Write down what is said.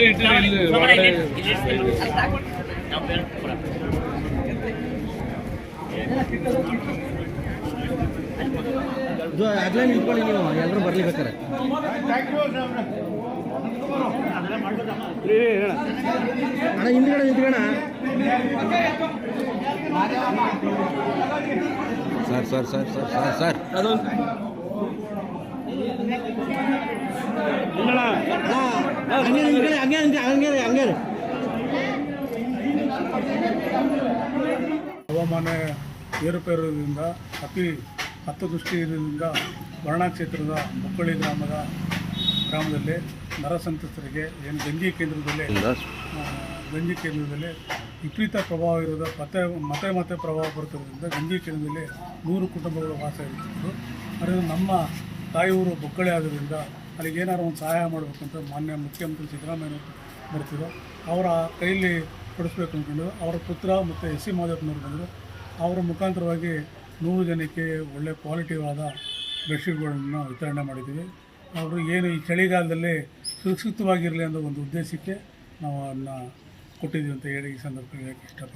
ಇಲ್ಲಿ ಇಟ್ಟಿರಿ ಇಲ್ಲಿ ಹೊರಗಡೆ ಇದು ಆಗ್ಲೇ ನಿಂತ್ಕೊಳ್ಳಿ ನೀವು ಎಲ್ಲರೂ ಬರ್ಲಿ ಬೇಕಾರೆ ಅಣ್ಣ ಹಿಂದ್ಗಡೆ ನಿಂತ್ಕೋಣ sir sir sir sir sir sir ಹಂಗೆ ಹವಾಮಾನ ಏರುಪೇರುವುದರಿಂದ ಅತಿ ಹತ್ತದೃಷ್ಟಿ ಇರೋದ್ರಿಂದ ವರ್ಣಾ ಕ್ಷೇತ್ರದ ಮುಕ್ಕಳಿ ಗ್ರಾಮದ ಗ್ರಾಮದಲ್ಲಿ ನರ ಸಂತ್ರಸ್ತರಿಗೆ ಏನು ಗಂಜಿ ಕೇಂದ್ರದಲ್ಲಿ ಗಂಜಿ ಕೇಂದ್ರದಲ್ಲಿ ವಿಪರೀತ ಪ್ರಭಾವ ಇರೋದ ಮತ್ತೆ ಮತ್ತೆ ಮತ್ತೆ ಪ್ರಭಾವ ಬರ್ತಿರೋದ್ರಿಂದ ಗಂಜಿ ಕೇಂದ್ರದಲ್ಲಿ ನೂರು ಕುಟುಂಬಗಳು ವಾಸ ಇರುತ್ತಿದ್ದು ಅದರಿಂದ ನಮ್ಮ ತಾಯಿಯೂರು ಊರು ಬೊಕ್ಕಳೆ ಆಗೋದ್ರಿಂದ ಅಲ್ಲಿಗೆ ಏನಾದ್ರು ಒಂದು ಸಹಾಯ ಮಾಡಬೇಕಂತ ಮಾನ್ಯ ಮುಖ್ಯಮಂತ್ರಿ ಸಿದ್ದರಾಮಯ್ಯ ಬರ್ತಿದ್ರು. ಅವರ ಕೈಯಲ್ಲಿ ಕೊಡಿಸ್ಬೇಕು ಅಂದ್ಕೊಂಡು ಅವರ ಪುತ್ರ ಮತ್ತು ಎಸ್ ಸಿ ಮಾದೇವನವ್ರು ಬಂದರು. ಅವರ ಮುಖಾಂತರವಾಗಿ ನೂರು ಜನಕ್ಕೆ ಒಳ್ಳೆ ಕ್ವಾಲಿಟಿವಾದ ಬೆಡ್ಶೀಟ್ಗಳನ್ನು ವಿತರಣೆ ಮಾಡಿದ್ದೀವಿ. ಅವರು ಏನು ಈ ಚಳಿಗಾಲದಲ್ಲಿ ಸುರಕ್ಷಿತವಾಗಿರಲಿ ಅನ್ನೋ ಒಂದು ಉದ್ದೇಶಕ್ಕೆ ನಾವು ಅದನ್ನ ಕೊಟ್ಟಿದ್ದೀವಿ ಅಂತ ಹೇಳಿ ಈ ಸಂದರ್ಭದಲ್ಲಿ ಇಷ್ಟಪಡ್ತೀನಿ.